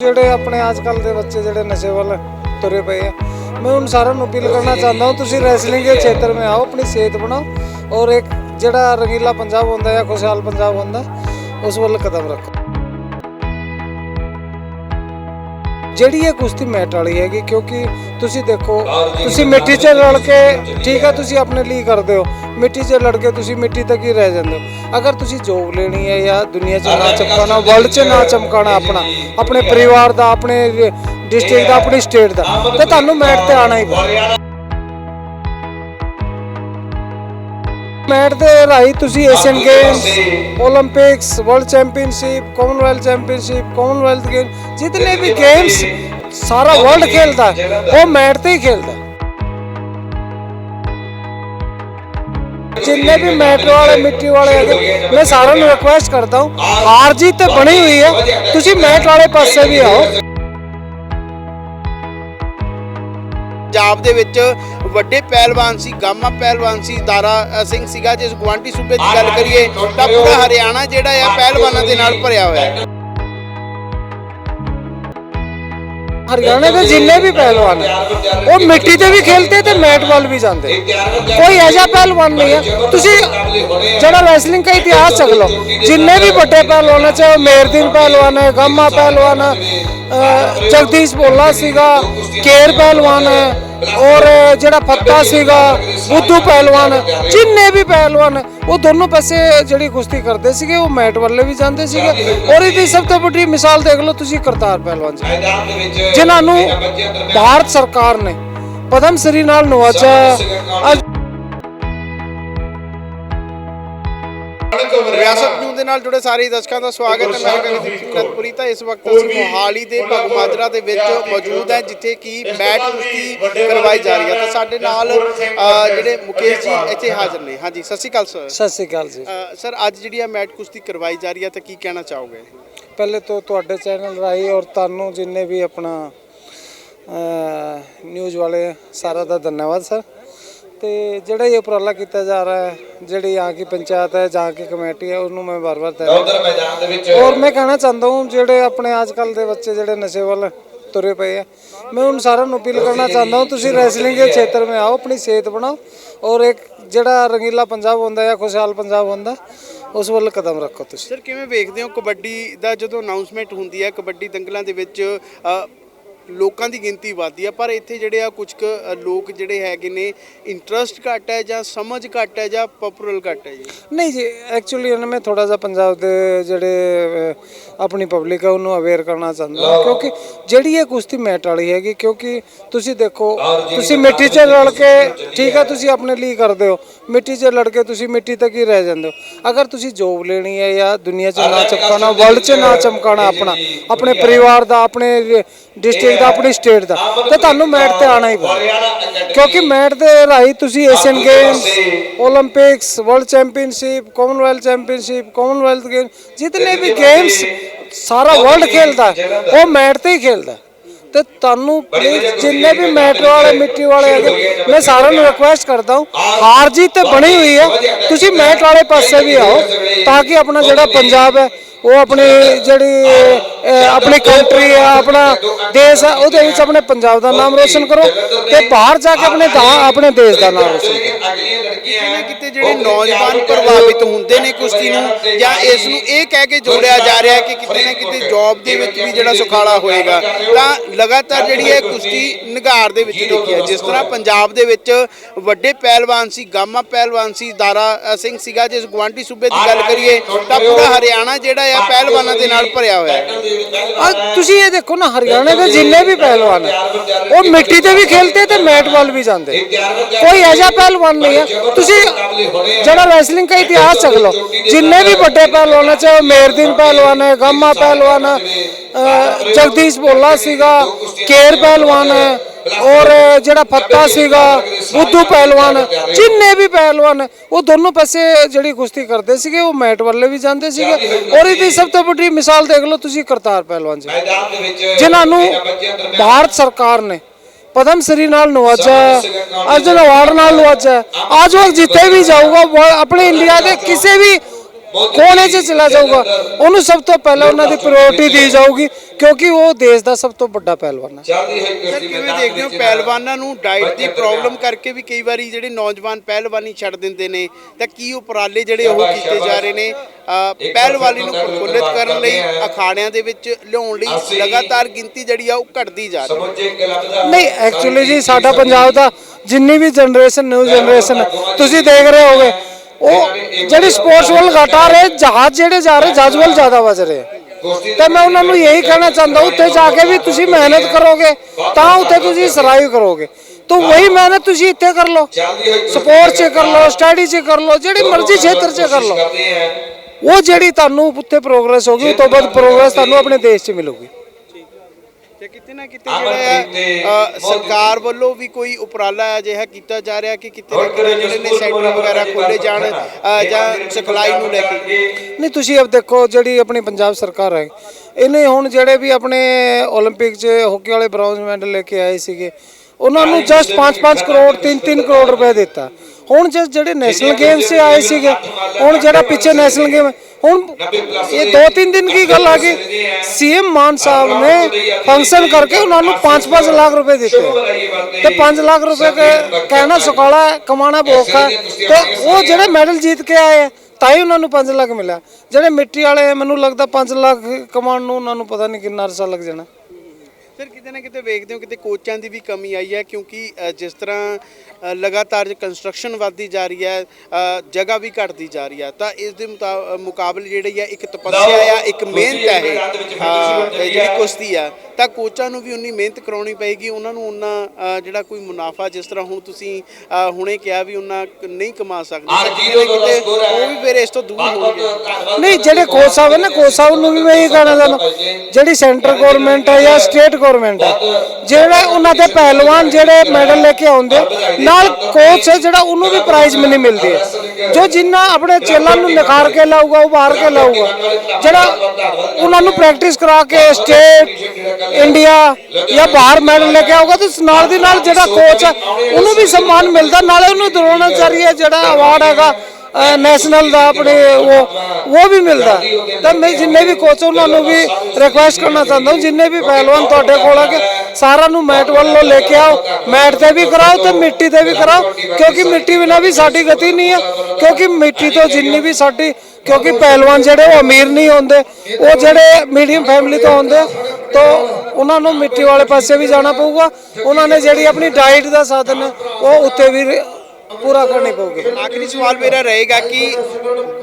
ਜਿਹੜੇ ਆਪਣੇ ਅੱਜ ਅੱਜਕੱਲ ਦੇ ਬੱਚੇ ਜਿਹੜੇ ਨਸ਼ੇ ਵੱਲ ਤੁਰੇ ਪਏ ਆ ਮੈਂ ਉਹਨਾਂ ਸਾਰਿਆਂ ਨੂੰ ਅਪੀਲ ਕਰਨਾ ਚਾਹੁੰਦਾ ਹਾਂ ਤੁਸੀਂ ਰੈਸਲਿੰਗ ਦੇ ਖੇਤਰ ਵਿੱਚ ਆਓ ਆਪਣੀ ਸਿਹਤ ਬਣਾਓ ਔਰ ਇੱਕ ਜਿਹੜਾ ਰੰਗੀਲਾ ਪੰਜਾਬ ਹੁੰਦਾ ਜਾਂ ਖੁਸ਼ਹਾਲ ਪੰਜਾਬ ਹੁੰਦਾ ਉਸ ਵੱਲ ਕਦਮ ਰੱਖੋ। ਜਿਹੜੀ ਇਹ ਕੁਸ਼ਤੀ ਮੈਟ ਵਾਲੀ ਹੈਗੀ ਕਿਉਂਕਿ ਤੁਸੀਂ ਦੇਖੋ ਤੁਸੀਂ ਮਿੱਟੀ 'ਚ ਲੜ ਕੇ ਠੀਕ ਹੈ ਤੁਸੀਂ ਆਪਣੇ ਲਈ ਕਰਦੇ ਹੋ। ਮਿੱਟੀ 'ਚ ਲੜ ਕੇ ਤੁਸੀਂ ਮਿੱਟੀ ਤੱਕ ਹੀ ਰਹਿ ਜਾਂਦੇ ਹੋ। ਅਗਰ ਤੁਸੀਂ ਜੋਬ ਲੈਣੀ ਹੈ ਜਾਂ ਦੁਨੀਆ 'ਚ ਨਾ ਚਮਕਾਣਾ ਵਰਲਡ 'ਚ ਨਾ ਚਮਕਾਣਾ ਆਪਣਾ ਆਪਣੇ ਪਰਿਵਾਰ ਦਾ ਆਪਣੇ ਡਿਸਟ੍ਰਿਕਟ ਦਾ ਆਪਣੀ ਸਟੇਟ ਦਾ ਤੇ ਤੁਹਾਨੂੰ ਮੈਟ ਤੇ ਆਣਾ ਹੀ ਪਊਗਾ ਮੈਟ ਦੇ ਰਾਹੀਂ ਤੁਸੀਂ Asian games 올림픽ਸ World Championship Commonwealth Championship Commonwealth Game ਜਿਤਨੇ ਵੀ ਗੇਮਸ ਸਾਰਾ ਵਰਲਡ ਖੇਲਦਾ ਉਹ ਮੈਟ ਤੇ ਹੀ ਖੇਲਦਾ। ਜਿੰਨੇ ਵੀ ਮੈਟਰ ਵਾਲੇ ਮਿੱਟੀ ਵਾਲੇ ਹੈਗੇ ਮੈਂ ਸਾਰਿਆਂ ਨੂੰ ਰਿਕੁਐਸਟ ਕਰਦਾ ਹਾਂ ਆਰਜੀ ਤੇ ਬਣੀ ਹੋਈ ਹੈ ਤੁਸੀਂ ਮੈਟ ਵਾਲੇ ਪਾਸੇ ਵੀ ਆਓ। ਪੰਜਾਬ ਦੇ ਵਿੱਚ ਵੱਡੇ ਪਹਿਲਵਾਨ ਸੀ ਗਾਮਾ ਪਹਿਲਵਾਨ ਸੀ ਦਾਰਾ ਸਿੰਘ ਸੀਗਾ ਜਿਸ ਗੁਆਂਢੀ ਸੂਬੇ ਦੀ ਗੱਲ ਕਰੀਏ ਤਾਂ ਪੂਰਾ ਹਰਿਆਣਾ ਜਿਹੜਾ ਆ ਪਹਿਲਵਾਨਾਂ ਦੇ ਨਾਲ ਭਰਿਆ ਹੋਇਆ ਹੈ। ਹਰਿਆਣੇ ਦੇ ਜਿੰਨੇ ਵੀ ਪਹਿਲਵਾਨ ਹੈ ਉਹ ਮਿੱਟੀ ਤੇ ਵੀ ਖੇਲਤੇ ਤੇ ਮੈਟ ਵੱਲ ਵੀ ਜਾਂਦੇ। ਕੋਈ ਐਜਾ ਪਹਿਲਵਾਨ ਨਹੀਂ ਹੈ। ਤੁਸੀਂ ਜਿਹੜਾ ਰੈਸਲਿੰਗ ਦਾ ਇਤਿਹਾਸ ਚੱਕ ਲਓ ਜਿੰਨੇ ਵੀ ਵੱਡੇ ਪਹਿਲਵਾਨ ਹੈ ਚਾਹੇ ਮੇਰਦੀਨ ਪਹਿਲਵਾਨ ਹੈ ਗਾਮਾ ਪਹਿਲਵਾਨ ਹੈ ਅਹ ਜਗਦੀਸ਼ ਭੋਲਾ ਸੀਗਾ ਕੇਰ ਪਹਿਲਵਾਨ ਹੈ ਔਰ ਜਿਹੜਾ ਫੱਤਾ ਸੀਗਾ ਬੁੱਧੂ ਪਹਿਲਵਾਨ ਜਿੰਨੇ ਵੀ ਪਹਿਲਵਾਨ ਉਹ ਦੋਨੋਂ ਪਾਸੇ ਜਿਹੜੀ ਕੁਸ਼ਤੀ ਕਰਦੇ ਸੀਗੇ ਉਹ ਮੈਟ ਵੱਲੇ ਵੀ ਜਾਂਦੇ ਸੀਗੇ। ਔਰ ਇਹਦੀ ਸਭ ਤੋਂ ਵੱਡੀ ਮਿਸਾਲ ਦੇਖ ਲਓ ਤੁਸੀਂ ਕਰਤਾਰ ਪਹਿਲਵਾਨ ਜੀ। ਜਿਨ੍ਹਾਂ ਨੂੰ ਭਾਰਤ ਸਰਕਾਰ ਨੇ ਪਦਮ ਸ੍ਰੀ ਨਾਲ ਨਵਾਜਿਆ। ਹੈ। ਅੱਜ ਵਿਰਾਸਤ ਨਿਊ ਦੇ ਨਾਲ ਜੁੜੇ ਸਾਰੇ ਦਰਸ਼ਕਾਂ ਦਾ ਸਵਾਗਤ ਹੈ। ਮੈਂ ਨਤਪੁਰੀ ਤਾਂ ਇਸ ਵਕਤ ਅਸੀਂ ਮੋਹਾਲੀ ਦੇ ਭਗਮਾਜਰਾ ਦੇ ਵਿੱਚ ਮੌਜੂਦ ਹੈ ਜਿੱਥੇ ਕਿ ਮੈਟ ਕੁਸ਼ਤੀ ਕਰਵਾਈ ਜਾ ਰਹੀ ਹੈ। ਤਾਂ ਸਾਡੇ ਨਾਲ ਜਿਹੜੇ ਮੁਕੇਸ਼ ਜੀ ਇੱਥੇ ਹਾਜ਼ਰ ਨੇ। ਹਾਂਜੀ ਸਤਿ ਸ਼੍ਰੀ ਅਕਾਲ ਸਰ। ਸਤਿ ਸ੍ਰੀ ਅਕਾਲ ਜੀ। ਸਰ ਅੱਜ ਜਿਹੜੀ ਆ ਮੈਟ ਕੁਸ਼ਤੀ ਕਰਵਾਈ ਜਾ ਰਹੀ ਹੈ ਤਾਂ ਕੀ ਕਹਿਣਾ ਚਾਹੋਗੇ? ਪਹਿਲੇ ਤੋਂ ਤੁਹਾਡੇ ਚੈਨਲ ਰਾਹੀਂ ਔਰ ਤੁਹਾਨੂੰ ਜਿੰਨੇ ਵੀ ਆਪਣਾ ਨਿਊਜ਼ ਵਾਲੇ ਸਾਰਾ ਦਾ ਧੰਨਵਾਦ ਸਰ। ਤੇ ਜਿਹੜਾ ਇਹ ਉਪਰਾਲਾ ਕੀਤਾ ਜਾ ਰਿਹਾ ਹੈ ਜਿਹੜੀ ਆ ਕੀ ਪੰਚਾਇਤ ਹੈ ਜਾਂ ਕੀ ਕਮੇਟੀ ਹੈ ਉਹਨੂੰ ਮੈਂ ਵਾਰ-ਵਾਰ ਉਧਰ ਮੈਦਾਨ ਦੇ ਵਿੱਚ ਔਰ ਮੈਂ ਕਹਿਣਾ ਚਾਹੁੰਦਾ ਹਾਂ ਜਿਹੜੇ ਆਪਣੇ ਅੱਜਕੱਲ ਦੇ ਬੱਚੇ ਜਿਹੜੇ ਨਸ਼ੇ ਵੱਲ ਤੁਰੇ ਪਏ ਆ ਮੈਂ ਉਹਨਾਂ ਸਾਰਿਆਂ ਨੂੰ ਅਪੀਲ ਕਰਨਾ ਚਾਹੁੰਦਾ ਹਾਂ ਤੁਸੀਂ ਰੈਸਲਿੰਗ ਦੇ ਖੇਤਰ ਵਿੱਚ ਆਓ ਆਪਣੀ ਸਿਹਤ ਬਣਾਓ ਔਰ ਇੱਕ ਜਿਹੜਾ ਰੰਗੀਲਾ ਪੰਜਾਬ ਹੁੰਦਾ ਜਾਂ ਖੁਸ਼ਹਾਲ ਪੰਜਾਬ ਹੁੰਦਾ ਉਸ ਵੱਲ ਕਦਮ ਰੱਖੋ ਤੁਸੀਂ। ਸਰ ਕਿਵੇਂ ਵੇਖਦੇ ਹੋ ਕਬੱਡੀ ਦਾ ਜਦੋਂ ਅਨਾਉਂਸਮੈਂਟ ਹੁੰਦੀ ਹੈ ਕਬੱਡੀ ਦੰਗਲਾਂ ਦੇ ਵਿੱਚ ਲੋਕਾਂ ਦੀ ਗਿਣਤੀ ਵਧਦੀ ਹੈ ਪਰ ਇੱਥੇ ਜਿਹੜੇ ਆ ਕੁਝ ਕੁ ਲੋਕ ਜਿਹੜੇ ਹੈਗੇ ਨੇ ਇੰਟਰਸਟ ਘੱਟ ਹੈ ਜਾਂ ਸਮਝ ਘੱਟ ਹੈ ਜਾਂ ਪਪੂਲਰ ਘੱਟ ਹੈ ਜੀ? ਨਹੀਂ ਜੀ ਐਕਚੁਅਲੀ ਇਹਨਾਂ ਮੈਂ ਥੋੜਾ ਜਿਹਾ ਪੰਜਾਬ ਦੇ ਜਿਹੜੇ ਆਪਣੀ ਪਬਲਿਕ ਹੈ ਉਹਨੂੰ ਅਵੇਅਰ ਕਰਨਾ ਚਾਹੁੰਦਾ ਕਿਉਂਕਿ ਜਿਹੜੀ ਇਹ ਕੁਸ਼ਤੀ ਮੈਟ ਵਾਲੀ ਹੈਗੀ ਕਿਉਂਕਿ ਤੁਸੀਂ ਦੇਖੋ ਤੁਸੀਂ ਮਿੱਟੀ 'ਚ ਲੜ ਕੇ ਠੀਕ ਹੈ ਤੁਸੀਂ ਆਪਣੇ ਲਈ ਕਰਦੇ ਹੋ। ਮਿੱਟੀ 'ਚ ਲੜ ਕੇ ਤੁਸੀਂ ਮਿੱਟੀ ਤੱਕ ਹੀ ਰਹਿ ਜਾਂਦੇ ਹੋ। ਅਗਰ ਤੁਸੀਂ ਜੋਬ ਲੈਣੀ ਹੈ ਜਾਂ ਦੁਨੀਆ 'ਚ ਨਾ ਚਮਕਾਣਾ ਵਰਲਡ 'ਚ ਨਾ ਚਮਕਾਣਾ ਆਪਣਾ ਆਪਣੇ ਪਰਿਵਾਰ ਦਾ ਆਪਣੇ ਡਿਸਟ੍ਰਿਕਟ ਦਾ ਆਪਣੀ ਸਟੇਟ ਦਾ। ਤਾਂ ਤੁਹਾਨੂੰ ਮੈਟ ਤੇ ਆਣਾ ਹੀ ਪਊਗਾ ਕਿਉਂਕਿ ਮੈਟ ਦੇ ਰਾਹੀਂ ਤੁਸੀਂ Asian games 올림픽ਸ World Championship Commonwealth Championship Commonwealth Game ਜਿਤਨੇ ਵੀ ਗੇਮਸ ਸਾਰਾ ਵਰਲਡ ਖੇਲਦਾ ਉਹ ਮੈਟ ਤੇ ਹੀ ਖੇਲਦਾ। ਤੇ ਤੁਹਾਨੂੰ ਪਲੀਜ਼ ਜਿੰਨੇ ਵੀ ਮੈਟ ਵਾਲੇ ਮਿੱਟੀ ਵਾਲੇ ਹੈਗੇ ਮੈਂ ਸਾਰਿਆਂ ਨੂੰ ਰਿਕੁਐਸਟ ਕਰਦਾ ਹਾਂ ਹਾਰ ਜੀਤ ਤੇ ਬਣੀ ਹੋਈ ਹੈ। ਤੁਸੀਂ ਮੈਟ ਵਾਲੇ ਪਾਸੇ ਵੀ ਆਓ ਤਾਂ ਕਿ ਆਪਣਾ ਜਿਹੜਾ ਪੰਜਾਬ ਹੈ ਉਹ ਆਪਣੀ ਜਿਹੜੀ ਆਪਣੀ ਕੰਟਰੀ ਹੈ ਆਪਣਾ ਦੇਸ਼ ਹੈ ਉਹਦੇ ਵਿੱਚ ਆਪਣੇ ਪੰਜਾਬ ਦਾ ਨਾਮ ਰੋਸ਼ਨ ਕਰੋ ਤੇ ਬਾਹਰ ਜਾ ਕੇ ਆਪਣੇ ਦਾ ਆਪਣੇ ਦੇਸ਼ ਦਾ ਨਾਮ ਰੋਸ਼ਨ ਕਰੋ। ਕਿਤੇ ਨਾ ਕਿਤੇ ਜਿਹੜੇ ਨੌਜਵਾਨ ਪ੍ਰਭਾਵਿਤ ਹੁੰਦੇ ਨੇ ਕੁਸ਼ਤੀ ਨੂੰ ਜਾਂ ਇਸ ਨੂੰ ਇਹ ਕਹਿ ਕੇ ਜੋੜਿਆ ਜਾ ਰਿਹਾ ਕਿ ਕਿਤੇ ਨਾ ਕਿਤੇ ਜੌਬ ਦੇ ਵਿੱਚ ਵੀ ਜਿਹੜਾ ਸੁਖਾਲਾ ਹੋਏਗਾ ਤਾਂ ਲਗਾਤਾਰ ਜਿਹੜੀ ਹੈ ਕੁਸ਼ਤੀ ਨਿਗਾਰ ਦੇ ਵਿੱਚ ਦੇਖੀ ਹੈ। ਜਿਸ ਤਰ੍ਹਾਂ ਪੰਜਾਬ ਦੇ ਵਿੱਚ ਵੱਡੇ ਪਹਿਲਵਾਨ ਸੀ, ਗਾਮਾ ਪਹਿਲਵਾਨ ਸੀ, ਦਾਰਾ ਸਿੰਘ ਸੀਗਾ। ਜੇ ਗੁਆਂਢੀ ਸੂਬੇ ਦੀ ਗੱਲ ਕਰੀਏ, ਤਾਂ ਪੂਰਾ ਹਰਿਆਣਾ ਜਿਹੜਾ ਆ, ਪਹਿਲਵਾਨਾਂ ਦੇ ਨਾਲ ਭਰਿਆ ਹੋਇਆ ਹੈ। ਤੁਸੀਂ ਇਹ ਦੇਖੋ ਨਾ, ਹਰਿਆਣੇ ਦੇ ਜਿੰਨੇ ਵੀ ਪਹਿਲਵਾਨ ਹੈ ਉਹ ਮਿੱਟੀ ਤੇ ਵੀ ਖੇਲਦੇ ਤੇ ਮੈਟ ਵੱਲ ਵੀ ਜਾਂਦੇ। ਕੋਈ ਐਜਾ ਪਹਿਲਵਾਨ ਨਹੀਂ ਹੈ ਤੁਸੀਂ ਜਿਹੜਾ ਰੈਸਲਿੰਗ ਦਾ ਇਤਿਹਾਸ ਚੱਕ ਲਓ, ਜਿੰਨੇ ਵੀ ਵੱਡੇ ਪਹਿਲਵਾਨ ਹੈ ਚਾਹੇ ਉਹ ਮੇਰਦੀਨ ਪਹਿਲਵਾਨ ਹੈ, ਗਾਮਾ ਪਹਿਲਵਾਨ ਹੈ ਜਗਦੀਸ਼ ਭੋਲਾ ਸੀਗਾ ਕੇਰ ਪਹਿਲਵਾਨ ਹੈ ਔਰ ਜਿਹੜਾ ਫੱਤਾ ਸੀਗਾ ਬੁੱਧੂ ਪਹਿਲਵਾਨ, ਜਿੰਨੇ ਵੀ ਪਹਿਲਵਾਨ, ਉਹ ਦੋਨੋਂ ਪਾਸੇ ਜਿਹੜੀ ਕੁਸ਼ਤੀ ਕਰਦੇ ਸੀਗੇ, ਉਹ ਮੈਟ ਵੱਲੇ ਵੀ ਜਾਂਦੇ ਸੀਗੇ। ਔਰ ਇਹਦੀ ਸਭ ਤੋਂ ਵੱਡੀ ਮਿਸਾਲ ਦੇਖ ਲਓ ਤੁਸੀਂ, ਕਰਤਾਰ ਪਹਿਲਵਾਨ ਜੀ। ਜਿਨ੍ਹਾਂ ਨੂੰ ਭਾਰਤ ਸਰਕਾਰ ਨੇ ਪਦਮ ਸ੍ਰੀ ਨਾਲ ਨਵਾਜਿਆ ਅਰਜਨ ਅਰਜੁਨ ਅਵਾਰਡ ਨਾਲ ਨਵਾਜਿਆ ਅੱਜ ਉਹ ਜਿੱਥੇ ਵੀ ਜਾਊਗਾ ਆਪਣੇ ਇੰਡੀਆ ਦੇ ਕਿਸੇ ਵੀ ਕੋਨੇ 'ਚ ਚਲਾ ਜਾਊਗਾ? ਉਹਨੂੰ ਸਭ ਤੋਂ ਪਹਿਲਾਂ ਉਹਨਾਂ ਦੀ ਪ੍ਰਾਇੋਰਟੀ ਦੀ ਜਾਊਗੀ ਕਿਉਂਕਿ ਉਹ ਦੇਸ਼ ਦਾ ਸਭ ਤੋਂ ਵੱਡਾ ਪਹਿਲਵਾਨ ਹੈ। ਸਰ ਕਿਵੇਂ ਦੇਖਦੇ ਹੋ ਪਹਿਲਵਾਨਾਂ ਨੂੰ ਡਾਈਟ ਦੀ ਪ੍ਰੋਬਲਮ ਕਰਕੇ ਵੀ ਕਈ ਵਾਰੀ ਜਿਹੜੇ ਨੌਜਵਾਨ ਪਹਿਲਵਾਨੀ ਛੱਡ ਦਿੰਦੇ ਨੇ ਤਾਂ ਕੀ ਉਪਰਾਲੇ ਜਿਹੜੇ ਉਹ ਕੀਤੇ ਜਾ ਰਹੇ ਨੇ? ਪਹਿਲਵਾਨੀ ਨੂੰ ਪ੍ਰਫੁੱਲਿਤ ਕਰਨ ਲਈ ਅਖਾੜਿਆਂ ਦੇ ਵਿੱਚ ਲਿਆਉਣ ਲਈ ਲਗਾਤਾਰ ਗਿਣਤੀ ਜਿਹੜੀ ਆ ਉਹ ਘਟਦੀ ਜਾ ਰਹੀ ਹੈ। ਨਹੀਂ ਐਕਚੁਅਲੀ ਜੀ ਸਾਡਾ ਪੰਜਾਬ ਦਾ ਜਿੰਨੀ ਵੀ ਜਨਰੇਸ਼ਨ ਨਿਊ ਜਨਰੇਸ਼ਨ ਤੁਸੀਂ ਦੇਖ ਰਹੇ ਹੋਗੇ ਉਹ ਜਿਹੜੀ ਸਪੋਰਟਸ ਵੱਲ ਘਟ ਰਹੇ ਜਹਾਜ਼ ਜਿਹੜੇ ਜਾ ਰਹੇ, ਜਹਾਜ਼ ਵੱਲ ਜ਼ਿਆਦਾ ਵੱਜ ਰਹੇ। ਆ। ਤੇ ਮੈਂ ਉਹਨਾਂ ਨੂੰ ਇਹੀ ਕਹਿਣਾ ਚਾਹੁੰਦਾ, ਉੱਥੇ ਜਾ ਕੇ ਵੀ ਤੁਸੀਂ ਮਿਹਨਤ ਕਰੋਗੇ, ਤਾਂ ਉੱਥੇ ਤੁਸੀਂ ਸਰਵਾਈਵ ਕਰੋਗੇ। ਤਾਂ ਵਹੀ ਮਿਹਨਤ ਤੁਸੀਂ ਇੱਥੇ ਕਰ ਲਓ ਸਪੋਰਟ 'ਚ ਕਰ ਲਓ ਸਟੱਡੀ 'ਚ ਕਰ ਲਓ, ਜਿਹੜੀ ਮਰਜ਼ੀ ਖੇਤਰ 'ਚ ਕਰ ਲਓ। ਉਹ ਜਿਹੜੀ ਤੁਹਾਨੂੰ ਉੱਥੇ ਪ੍ਰੋਗਰੈਸ ਹੋਗੀ ਉਸ ਤੋਂ ਬਾਅਦ ਪ੍ਰੋਗਰੈਸ ਤੁਹਾਨੂੰ ਆਪਣੇ ਦੇਸ਼ 'ਚ ਮਿਲੂਗੀ। ਤੇ ਕਿਤੇ ਨਾ ਕਿਤੇ ਜਿਹੜਾ ਹੈ ਅ, ਸਰਕਾਰ ਵੱਲੋਂ ਵੀ ਕੋਈ ਉਪਰਾਲਾ ਅਜਿਹਾ ਕੀਤਾ ਜਾ ਰਿਹਾ ਕਿ ਕਿਤੇ ਨਾ ਕਿਤੇ ਜਿਹੜੇ ਨੇ ਸੈਂਟਰ ਵਗੈਰਾ ਖੋਲੇ ਜਾਣ ਅ, ਜਾਂ ਸਿਖਲਾਈ ਨੂੰ ਲੈ ਕੇ ਨਹੀਂ ਤੁਸੀਂ ਅਬ ਦੇਖੋ ਜਿਹੜੀ ਆਪਣੀ ਪੰਜਾਬ ਸਰਕਾਰ ਹੈ ਇਹਨੇ ਹੁਣ ਜਿਹੜੇ ਵੀ ਆਪਣੇ 올림픽 'ਚ ਹਾਕੀ ਵਾਲੇ ਬ੍ਰੌਂਜ਼ ਮੈਡਲ ਲੈ ਕੇ ਆਏ ਸੀਗੇ ਉਹਨਾਂ ਨੂੰ ਜਸਟ 5-5 ਕਰੋੜ 3-3 ਕਰੋੜ ਰੁਪਏ ਦਿੱਤਾ ਹੁਣ ਜਸ ਜਿਹੜੇ ਨੈਸ਼ਨਲ ਗੇਮਸ 'ਚ ਆਏ ਸੀਗੇ ਹੁਣ ਜਿਹੜਾ ਪਿੱਛੇ ਨੈਸ਼ਨਲ ਗੇਮ ਹੁਣ ਇਹ ਦੋ ਤਿੰਨ ਦਿਨ ਕੀ ਗੱਲ ਆ ਗਈ? ਸੀਐਮ ਮਾਨ ਸਾਹਿਬ ਨੇ ਫੰਕਸ਼ਨ ਕਰਕੇ ਉਹਨਾਂ ਨੂੰ 5-5 ਲੱਖ ਰੁਪਏ ਦਿੱਤੇ। ਤੇ 5 ਲੱਖ ਰੁਪਏ ਕੇ ਕਹਿਣਾ ਸੁਕਾਲਾ ਹੈ ਕਮਾਣਾ ਭੋਖਾ ਹੈ। ਤੇ ਉਹ ਜਿਹੜੇ ਮੈਡਲ ਜੀਤ ਕੇ ਆਏ ਹੈ ਤਾਂ ਹੀ ਉਹਨਾਂ ਨੂੰ 5 ਲੱਖ ਮਿਲਿਆ। ਜਿਹੜੇ ਮਿੱਟੀ ਵਾਲੇ ਮੈਨੂੰ ਲੱਗਦਾ 5 ਲੱਖ ਕਮਾਉਣ ਨੂੰ ਉਹਨਾਂ ਨੂੰ ਪਤਾ ਨਹੀਂ ਕਿੰਨਾ ਅਰਸਾ ਲੱਗ ਜਾਣਾ। ਸਰ ਕਿਤੇ ਨਾ ਕਿਤੇ ਵੇਖਦੇ ਹੋ ਕਿਤੇ ਕੋਚਾਂ ਦੀ ਵੀ ਕਮੀ ਆਈ ਹੈ ਕਿਉਂਕਿ ਅ, ਜਿਸ ਤਰ੍ਹਾਂ ਅ, ਲਗਾਤਾਰ ਕੰਸਟਰਕਸ਼ਨ ਵੱਧਦੀ ਜਾ ਰਹੀ ਹੈ ਅ, ਜਗ੍ਹਾ ਵੀ ਘਟਦੀ ਜਾ ਰਹੀ ਹੈ ਤਾਂ ਇਸ ਦੇ ਮੁਤਾ- ਮੁਕਾਬਲੇ ਜਿਹੜੀ ਹੈ ਇੱਕ ਤਪੱਸਿਆ ਆ ਇੱਕ ਮਿਹਨਤ ਹੈ ਇਹ। ਅ, ਇਹ ਜਿਹੜੀ ਕੁਸ਼ਤੀ ਆ। ਤਾਂ ਕੋਚਾਂ ਨੂੰ ਵੀ ਉਨੀ ਮਿਹਨਤ ਕਰਾਉਣੀ ਪਏਗੀ ਉਹਨਾਂ ਨੂੰ ਅ, ਜਿਹੜਾ ਕੋਈ ਮੁਨਾਫਾ ਜਿਸ ਤਰ੍ਹਾਂ ਹੁਣ ਤੁਸੀਂ ਹੁਣੇ ਕਿਹਾ ਵੀ ਉਹਨਾਂ ਨਹੀਂ ਕਮਾ ਸਕਦੇ। ਉਹ ਵੀ ਫਿਰ ਇਸ ਤੋਂ ਦੂਰ ਹੋਣਗੇ। ਨਹੀਂ ਜਿਹੜੇ ਕੋਚ ਸਾਹਿਬ ਹੈ ਨਾ ਕੋਚ ਸਾਹਿਬ ਨੂੰ ਵੀ ਮੈਂ ਇਹ ਕਹਿਣਾ ਚਾਹੁੰਦਾ। ਜਿਹੜੀ ਸੈਂਟਰ ਗਵਰਨਮੈਂਟ ਹੈ ਜਾਂ ਸਟੇਟ ਗਵਰਨਮੈਂਟ ਹੈ ਜਿਹੜੇ ਉਹਨਾਂ ਦੇ ਪਹਿਲਵਾਨ ਜਿਹੜੇ ਮੈਡਲ ਲੈ ਕੇ ਆਉਂਦੇ ਨਾਲ ਕੋਚ ਹੈ ਜਿਹੜਾ ਉਹਨੂੰ ਵੀ ਪ੍ਰਾਈਜ਼ ਮਨੀ ਮਿਲਦੀ ਹੈ। ਜੋ ਜਿੰਨਾ ਆਪਣੇ ਚੇਲਾਂ ਨੂੰ ਨਿਖਾਰ ਕੇ ਲਾਊਗਾ, ਉਭਾਰ ਕੇ ਲਾਊਗਾ, ਜਿਹੜਾ ਉਹਨਾਂ ਨੂੰ ਪ੍ਰੈਕਟਿਸ ਕਰਾ ਕੇ ਸਟੇਟ ਇੰਡੀਆ ਜਾਂ ਬਾਹਰ ਮੈਡਲ ਲੈ ਕੇ ਆਊਗਾ, ਤੇ ਨਾਲ ਦੀ ਨਾਲ ਜਿਹੜਾ ਕੋਚ ਹੈ ਉਹਨੂੰ ਵੀ ਸਨਮਾਨ ਮਿਲਦਾ, ਨਾਲੇ ਉਹਨੂੰ ਦਰੋਣਾਚਾਰੀਆ ਜਿਹੜਾ ਅਵਾਰਡ ਹੈਗਾ ਨੈਸ਼ਨਲ ਦਾ ਆਪਣੇ ਉਹ ਉਹ ਵੀ ਮਿਲਦਾ। ਤਾਂ ਮੈਂ ਜਿੰਨੇ ਵੀ ਕੋਚ ਉਹਨਾਂ ਨੂੰ ਵੀ ਰਿਕੁਐਸਟ ਕਰਨਾ ਚਾਹੁੰਦਾ ਹਾਂ, ਜਿੰਨੇ ਵੀ ਪਹਿਲਵਾਨ ਤੁਹਾਡੇ ਕੋਲ ਆ, ਕੇ ਸਾਰਿਆਂ ਨੂੰ ਮੈਟ ਵੱਲੋਂ ਲੈ ਕੇ ਆਓ। ਮੈਟ ਤੇ ਵੀ ਕਰਾਓ ਤੇ ਮਿੱਟੀ ਤੇ ਵੀ ਕਰਾਓ ਕਿਉਂਕਿ ਮਿੱਟੀ ਬਿਨਾਂ ਵੀ ਸਾਡੀ ਗਤੀ ਨਹੀਂ ਹੈ ਕਿਉਂਕਿ ਮਿੱਟੀ ਤੋਂ ਜਿੰਨੀ ਵੀ ਸਾਡੀ ਕਿਉਂਕਿ ਪਹਿਲਵਾਨ ਜਿਹੜੇ ਉਹ ਅਮੀਰ ਨਹੀਂ ਹੁੰਦੇ ਉਹ ਜਿਹੜੇ ਮੀਡੀਅਮ ਫੈਮਿਲੀ ਤੋਂ ਹੁੰਦੇ ਤਾਂ ਉਹਨਾਂ ਨੂੰ ਮਿੱਟੀ ਵਾਲੇ ਪਾਸੇ ਵੀ ਜਾਣਾ ਪਊਗਾ। ਉਹਨਾਂ ਨੇ ਜਿਹੜੀ ਆਪਣੀ ਡਾਈਟ ਦਾ ਸਾਧਨ ਹੈ, ਉਹ ਉੱਤੇ ਵੀ ਪੂਰਾ ਕਰਨੀ ਪਊਗੀ। ਆਖਰੀ ਸਵਾਲ ਮੇਰਾ ਰਹੇਗਾ ਕਿ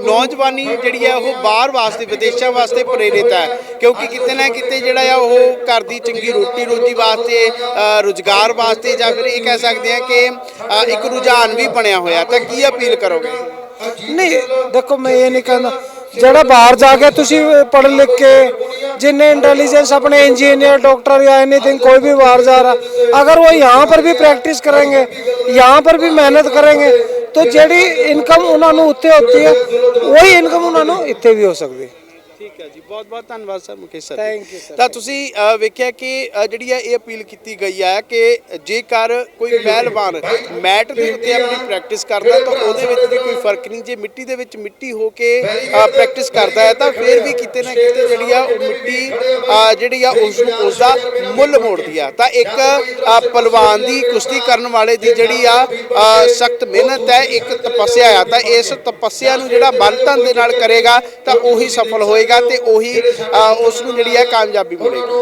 ਨੌਜਵਾਨੀ ਜਿਹੜੀ ਹੈ ਉਹ ਬਾਹਰ ਵਾਸਤੇ ਵਿਦੇਸ਼ਾਂ ਵਾਸਤੇ ਪ੍ਰੇਰਿਤ ਹੈ। ਕਿਉਂਕਿ ਕਿਤੇ ਨਾ ਕਿਤੇ ਜਿਹੜਾ ਆ ਉਹ ਘਰ ਦੀ ਚੰਗੀ ਰੋਟੀ ਰੋਜੀ ਵਾਸਤੇ ਰੁਜ਼ਗਾਰ ਵਾਸਤੇ ਜਾਂ ਫਿਰ ਇਹ ਕਹਿ ਸਕਦੇ ਆ ਕਿ ਇੱਕ ਰੁਝਾਨ ਵੀ ਬਣਿਆ ਹੋਇਆ। ਤਾਂ ਕੀ ਅਪੀਲ ਕਰੋਗੇ? ਨਹੀਂ ਦੇਖੋ ਮੈਂ ਇਹ ਨਹੀਂ ਕਹਿੰਦਾ। ਜਿਹੜਾ ਬਾਹਰ ਜਾ ਕੇ ਤੁਸੀਂ ਪੜ੍ਹ ਲਿਖ ਕੇ जिन्हें इंटेलिजेंस अपने इंजीनियर डॉक्टर या एनीथिंग कोई भी बाहर जा रहा, अगर वो यहाँ पर भी प्रैक्टिस करेंगे, यहाँ पर भी मेहनत करेंगे तो जड़ी इनकम उन्होंने उत्ते होती है, वही इनकम उन्होंने इतने भी हो सकती है। ਠੀਕ ਹੈ ਜੀ ਬਹੁਤ ਬਹੁਤ ਧੰਨਵਾਦ sir Mukesh sir Thank you, sir. ਤਾਂ ਤੁਸੀਂ ਅ, ਵੇਖਿਆ ਕਿ ਅ, ਜਿਹੜੀ ਹੈ ਇਹ ਅਪੀਲ ਕੀਤੀ ਗਈ ਹੈ ਕਿ ਜੇਕਰ ਕੋਈ ਪਹਿਲਵਾਨ ਮੈਟ ਦੇ ਉੱਤੇ ਆਪਣੀ ਪ੍ਰੈਕਟਿਸ ਕਰਦਾ ਤਾਂ ਉਹਦੇ ਵਿੱਚ ਵੀ ਕੋਈ ਫ਼ਰਕ ਨਹੀਂ ਜੇ ਮਿੱਟੀ ਦੇ ਵਿੱਚ ਮਿੱਟੀ ਹੋ ਕੇ ਪ੍ਰੈਕਟਿਸ ਕਰਦਾ ਹੈ ਤਾਂ ਫਿਰ ਵੀ ਕਿਤੇ ਨਾ ਕਿਤੇ ਜਿਹੜੀ ਆ ਉਹ ਮਿੱਟੀ ਅ, ਜਿਹੜੀ ਆ ਉਸ ਨੂੰ ਉਸ ਦਾ ਮੁੱਲ ਮੋੜਦੀ ਆ। ਤਾਂ ਇੱਕ ਅ, ਪਹਿਲਵਾਨ ਦੀ ਕੁਸ਼ਤੀ ਕਰਨ ਵਾਲੇ ਦੀ ਜਿਹੜੀ ਆ ਸਖਤ ਮਿਹਨਤ ਹੈ ਇੱਕ ਤਪੱਸਿਆ ਆ। ਤਾਂ ਇਸ ਤਪੱਸਿਆ ਨੂੰ ਜਿਹੜਾ ਧਨ ਦੇ ਨਾਲ ਕਰੇਗਾ ਤਾਂ ਉਹੀ ਸਫਲ ਹੋਏਗਾ। ਤੇ ਉਹੀ ਅ, ਉਸ ਨੂੰ ਜਿਹੜੀ ਹੈ ਕਾਮਯਾਬੀ ਮਿਲੇਗੀ।